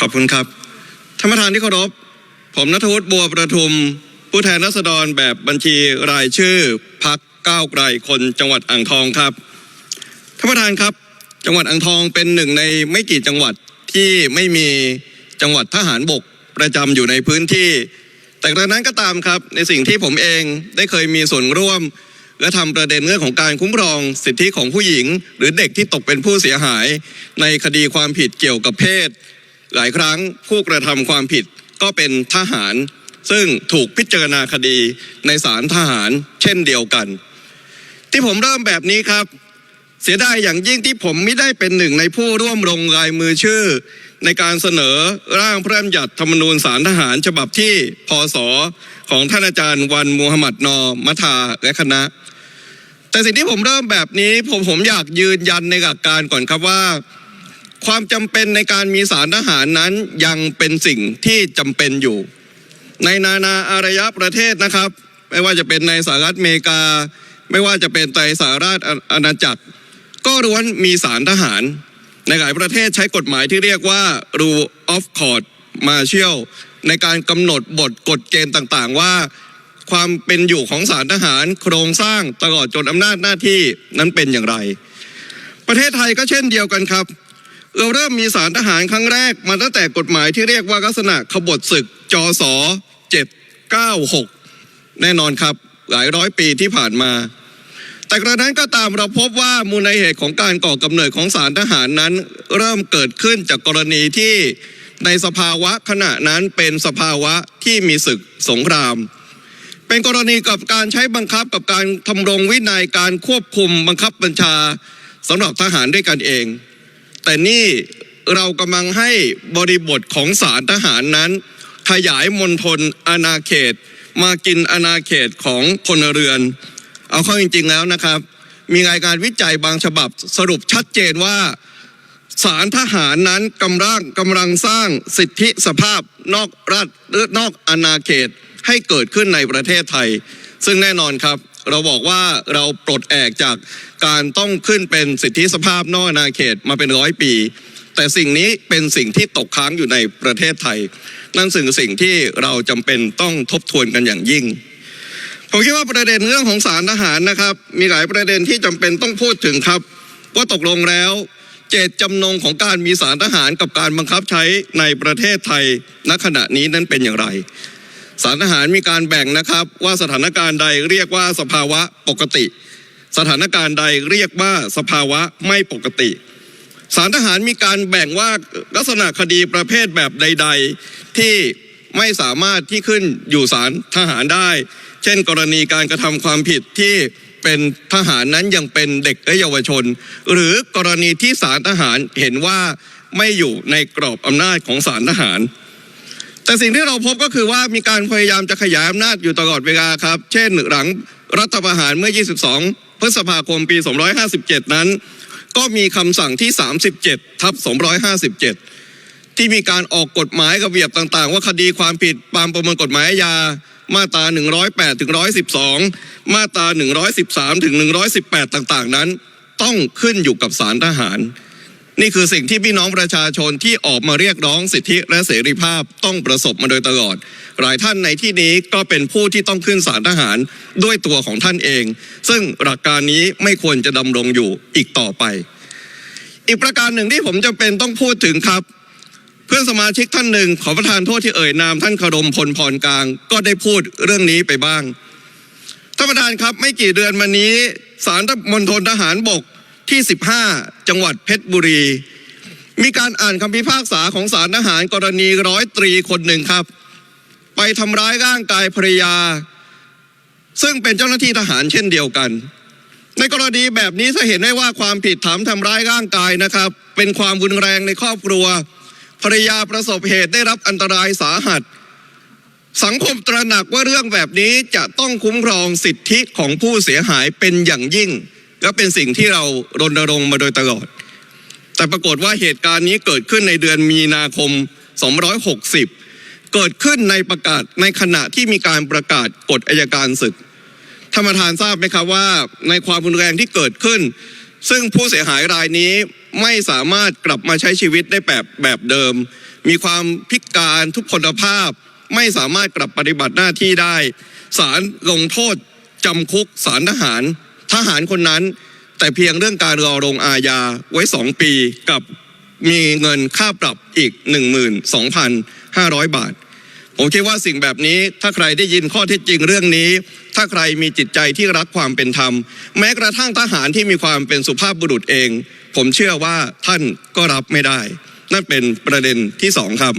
ขอบคุณครับท่านประธานที่เคารพผมนัทวุฒิบัวประทุม ผู้แทนรัษฎรแบบบัญชีรายชื่อพักก้าวไกลคนจังหวัดอ่างทองครับท่านประธานครับ จังหวัดอ่างทองเป็นหนึ่งในไม่กี่จังหวัดที่ไม่มีจังหวัดทหารบกประจำอยู่ในพื้นที่ แต่กระนั้นก็ตามครับ ในสิ่งที่ผมเองได้เคยมีส่วนร่วม และทำประเด็นเรื่องของการคุ้มครอง สิทธิของผู้หญิง หรือเด็กที่ตกเป็นผู้เสียหาย ในคดีความผิดเกี่ยวกับเพศ หลายครั้งผู้กระทำความผิดก็เป็นทหาร ซึ่งถูกพิจารณาคดีในศาลทหารเช่นเดียวกัน ที่ผมเริ่มแบบนี้ครับ เสียดายอย่างยิ่งที่ผมไม่ได้เป็นหนึ่งในผู้ร่วมลงรายมือชื่อ ในการเสนอร่างพระราชบัญญัติธรรมนูญสารทหารฉบับที่พศของท่านอาจารย์วันมูฮัมหมัดนอมัทาและคณะ แต่สิ่งที่ผมเริ่มแบบนี้ผมผมอยากยืนยันในหลักการก่อนครับว่า ความจำเป็นในการมีสารทหารนั้นยังเป็นสิ่งที่จำเป็นอยู่ ในนานาอารยประเทศนะครับ ไม่ว่าจะเป็นในสหรัฐอเมริกา ไม่ว่าจะเป็นในสหราชอาณาจักร ก็ล้วนมีสารทหาร ในหลายประเทศใช้กฎหมายที่เรียกว่า rule of court martial ในการกำหนดบทกฎเกณฑ์ต่างๆ ว่าความเป็นอยู่ของสารทหารโครงสร้างตลอดจนอำนาจหน้าที่นั้นเป็นอย่างไร ประเทศไทยก็เช่นเดียวกันครับ เราเริ่มมีสารทหารครั้งแรกมาตั้งแต่กฎหมายที่เรียกว่าลักษณะขบฏศึกจศ796 แน่นอนครับหลายร้อยปีที่ผ่านมา แต่กระนั้นก็ตามเราพบว่ามูลในเหตุของการก่อกำเนิดของสารทหารนั้น เริ่มเกิดขึ้นจากกรณีที่ในสภาวะขณะนั้นเป็นสภาวะที่มีศึกสงคราม เป็นกรณีกับการใช้บังคับกับการทำรงวินัยการควบคุมบังคับบัญชาสำหรับทหารด้วยกันเอง แต่นี่เรากำลังให้บริบทของสารทหารนั้น ขยายมณฑลอาณาเขต มากินอาณาเขตของพลเรือน เอาเข้าจริงๆแล้วนะครับ มีรายการวิจัยบางฉบับสรุปชัดเจนว่าสารทหารนั้นกำลังกำลังสร้างสิทธิสภาพนอกรัฐหรือนอกอาณาเขตให้เกิดขึ้นในประเทศไทย ซึ่งแน่นอนครับ เราบอกว่าเราปลดแอกจากการต้องขึ้นเป็นสิทธิสภาพนอกอาณาเขตมาเป็นร้อยปี แต่สิ่งนี้เป็นสิ่งที่ตกค้างอยู่ในประเทศไทย นั่นสิ่งสิ่งที่เราจำเป็นต้องทบทวนกันอย่างยิ่ง ผมคิดว่าประเด็นเรื่องของสารทหารนะครับ มีหลายประเด็นที่จำเป็นต้องพูดถึงครับ ว่าตกลงแล้วเจตจำนงของการมีสารทหารกับการบังคับใช้ในประเทศไทยณขณะนี้นั้นเป็นอย่างไร สารทหารมีการแบ่งนะครับว่าสถานการณ์ใดเรียกว่าสภาวะปกติ สถานการณ์ใดเรียกว่าสภาวะไม่ปกติ สารทหารมีการแบ่งว่าลักษณะคดีประเภทแบบใด ๆ ที่ไม่สามารถที่ขึ้นอยู่ศาลทหารได้ เช่น กรณีการกระทำความผิดที่เป็นทหารนั้นยังเป็นเด็กและเยาวชน หรือกรณีที่ศาลทหารเห็นว่าไม่อยู่ในกรอบอำนาจของศาลทหาร แต่สิ่งที่เราพบก็คือว่ามีการพยายามจะขยายอำนาจอยู่ตลอดเวลาครับ เช่นหลังรัฐประหารเมื่อ 22 พฤษภาคมปี 257 นั้น ก็มีคำสั่งที่ 37 ทับ 257 ที่มีการออกกฎหมายระเบียบต่างๆ ว่าคดีความผิดตามประมวลกฎหมายอาญามาตรา 108 ถึง 112 มาตรา 113 ถึง 118 ต่างๆ นั้น ต้องขึ้นอยู่กับศาลทหาร นี่คือสิ่งที่พี่น้องประชาชนที่ออกมาเรียกร้องสิทธิและเสรีภาพต้องประสบมาโดยตลอด หลายท่านในที่นี้ก็เป็นผู้ที่ต้องขึ้นศาลทหารด้วยตัวของท่านเอง ซึ่งหลักการนี้ไม่ควรจะดำรงอยู่อีกต่อไป อีกประการหนึ่งที่ผมจำเป็นต้องพูดถึงครับเพื่อนสมาชิกท่านหนึ่งขอประทานโทษที่เอ่ยนามท่านคารมพลพรกลาง ก็ได้พูดเรื่องนี้ไปบ้างท่านประธานครับไม่กี่เดือนมานี้สารมณฑลทหารบก ที่ 15 จังหวัดเพชรบุรี มีการอ่านคำพิพากษาของสารทหารกรณีร้อยตรีคนหนึ่งครับ ไปทำร้ายร่างกายภรรยา ซึ่งเป็นเจ้าหน้าที่ทหารเช่นเดียวกัน ในกรณีแบบนี้จะเห็นได้ว่าความผิดถามทำร้ายร่างกายนะครับ เป็นความรุนแรงในครอบครัว ภรรยาประสบเหตุได้รับอันตรายสาหัสสังคมตระหนักว่าเรื่องแบบนี้จะต้องคุ้มครองสิทธิของผู้เสียหายเป็นอย่างยิ่ง และเป็นสิ่งที่เรารณรงค์มาโดยตลอด แต่ปรากฏว่าเหตุการณ์นี้เกิดขึ้นในเดือนมีนาคม 260 เกิดขึ้นในประกาศในขณะที่มีการประกาศกฎอายการศึกท่านประธานทราบไหมครับว่าในความรุนแรงที่เกิดขึ้น ซึ่งผู้เสียหายรายนี้ไม่สามารถกลับมาใช้ชีวิตได้แบบแบบเดิม มีความพิการทุพพลภาพ ไม่สามารถกลับปฏิบัติหน้าที่ได้ศาลลงโทษจำคุกสารทหาร ทหารคนนั้น แต่เพียงเรื่องการรอลงอาญาไว้สองปีกับมีเงินค่าปรับอีก 12,500 บาท ผมคิดว่าสิ่งแบบนี้ถ้าใครได้ยินข้อเท็จจริงเรื่องนี้ ถ้าใครมีจิตใจที่รักความเป็นธรรม แม้กระทั่งทหารที่มีความเป็นสุภาพบุรุษเอง ผมเชื่อว่าท่านก็รับไม่ได้ นั่นเป็นประเด็นที่สองครับ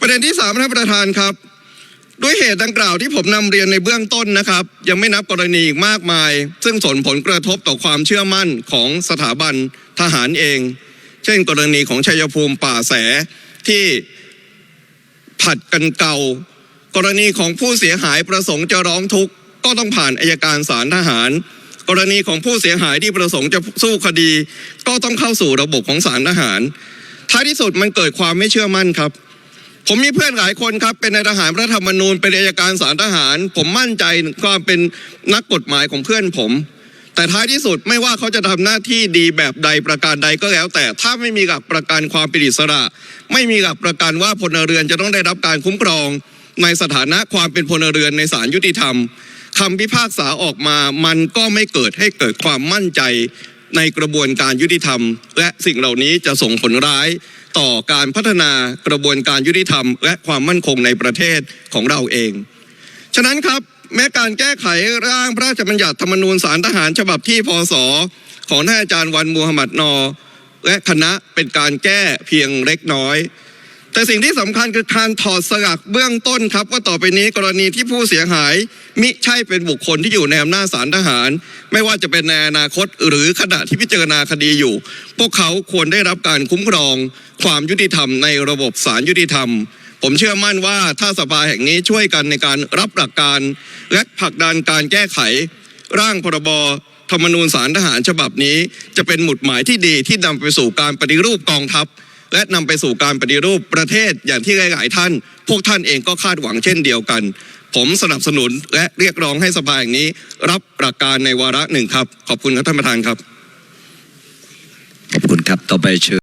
ประเด็นที่สามท่านประธานครับ ด้วยเหตุดังกล่าวที่ผมนำเรียนในเบื้องต้นนะครับ ยังไม่นับกรณีอีกมากมาย ซึ่งส่งผลกระทบต่อความเชื่อมั่นของสถาบันทหารเอง เช่น กรณีของชัยภูมิป่าแสที่ผัดกันเก่า กรณีของผู้เสียหายประสงค์จะร้องทุกข์ก็ต้องผ่านอายการศาลทหาร กรณีของผู้เสียหายที่ประสงค์จะสู้คดี ก็ต้องเข้าสู่ระบบของศาลทหาร ท้ายที่สุดมันเกิดความไม่เชื่อมั่นครับ ผมมีเพื่อนหลายคนครับ เป็นนายทหารพระธรรมนูญเป็นอัยการศาลทหาร ผมมั่นใจความเป็นนักกฎหมายของเพื่อนผม แต่ท้ายที่สุดไม่ว่าเขาจะทำหน้าที่ดีแบบใดประการใดก็แล้ว แต่ถ้าไม่มีหลักประกันความเป็นอิสระ ไม่มีหลักประกันว่าพลเรือนจะต้องได้รับการคุ้มครอง ในสถานะความเป็นพลเรือนในศาลยุติธรรมคำพิพากษาออกมามันก็ไม่เกิดให้เกิดความมั่นใจในกระบวนการยุติธรรม และสิ่งเหล่านี้จะส่งผลร้าย ต่อการพัฒนากระบวนการยุติธรรม และความมั่นคงในประเทศของเราเอง ฉะนั้นครับแม้การแก้ไขร่างพระราชบัญญัติธรรมนูญสารทหารฉบับที่พศของท่านอาจารย์วันมูฮัมหมัดนอ และคณะเป็นการแก้เพียงเล็กน้อย แต่สิ่งที่สำคัญคือการถอดสลักเบื้องต้นครับ ว่าต่อไปนี้กรณีที่ผู้เสียหาย มิใช่เป็นบุคคลที่อยู่ในอำนาจศาลทหาร ไม่ว่าจะเป็นในอนาคตหรือขณะที่พิจารณาคดีอยู่ พวกเขาควรได้รับการคุ้มครอง ความยุติธรรมในระบบศาลยุติธรรม ผมเชื่อมั่นว่าถ้าสภาแห่งนี้ช่วยกันในการรับหลักการ และผลักดันการแก้ไข ร่างพรบธรรมนูญสารทหารฉบับนี้ จะเป็นหมุดหมายที่ดีที่นำไปสู่การปฏิรูปกองทัพ และนำไปสู่การปฏิรูปประเทศอย่างที่หลาย ๆ ท่าน พวกท่านเองก็คาดหวังเช่นเดียวกัน ผมสนับสนุนและเรียกร้องให้สภาแห่งนี้ รับหลักการในวาระหนึ่งครับ ขอบคุณครับท่านประธานครับขอบคุณครับต่อไปเชิญ